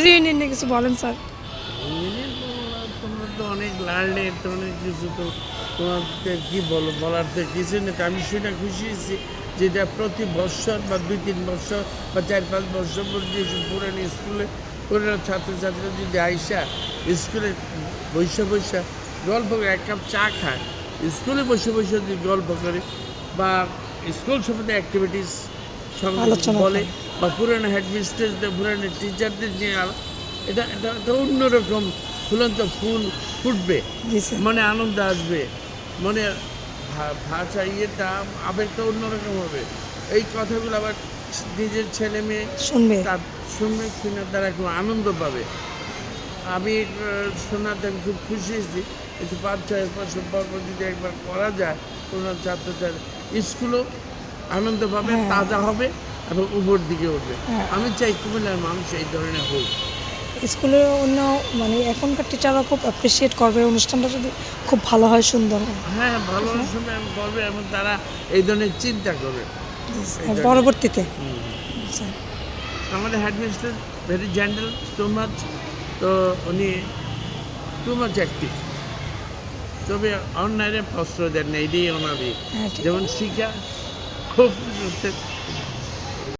আপনাদের ইউনিয়ন নিয়ে কিছু বলেন স্যার তোমরা তো অনেক লাড়লে তো অনেক কিছু তো তোমাদের কি বলো বলার তো কিছু নেই। তো আমি শুনে খুশি হয়েছি যেটা প্রতি বছর বা দুই তিন বছর বা চার পাঁচ বছর পর যে পুরানো স্কুলে পুরানো ছাত্রছাত্রীরা যদি আইসা স্কুলে বৈশা বৈশা গল্প করে এক কাপ চা খায়। স্কুলে বসে বসে যদি গল্প করে বা স্কুল সম্বন্ধে অ্যাক্টিভিটিস আলোচনা বলে বা পুরানো হেডমিস্ট্রেসদের পুরানো টিচারদের নিয়ে আলো- এটা এটা একটা অন্যরকম ফুলন্ত ফুল ফুটবে। মনে আনন্দ আসবে। মনে ভাষা ইয়েটা আবেগটা অন্যরকম হবে। এই কথাগুলো আবার নিজের ছেলে মেয়ে শুনবে। তার শুনবে শুনে তারা খুব আনন্দ পাবে। আমি শোনাতে আমি খুব খুশি হয়েছি। একটু পাঁচ ছয় বছর পর পর যদি একবার করা যায় কোনো ছাত্রছাত্রী স্কুলও আনন্দ পাবে হ্যাঁ। তাজা হবে। এবং উপর দিকে উঠবে। হ্যাঁ। আমি চাই কুমিল্লার মানুষ এই ধরনের হোক। স্কুলে অন্য মানে এখনকার টিচাররা খুব অ্যাপ্রিসিয়েট করবে অনুষ্ঠানটা যদি খুব ভালো হয় সুন্দর হয়। হ্যাঁ ভালো সময় করবে এবং তারা এই ধরনের চিন্তা করবে। পরবর্তীতে। আমাদের headmaster very gentle too much তো উনি টু মাচ অ্যাক্টিভ তবে অন্যায়ের প্রশ্রয় দেন না এটাই ওনারই হ্যাঁ যেমন শিক্ষা খুব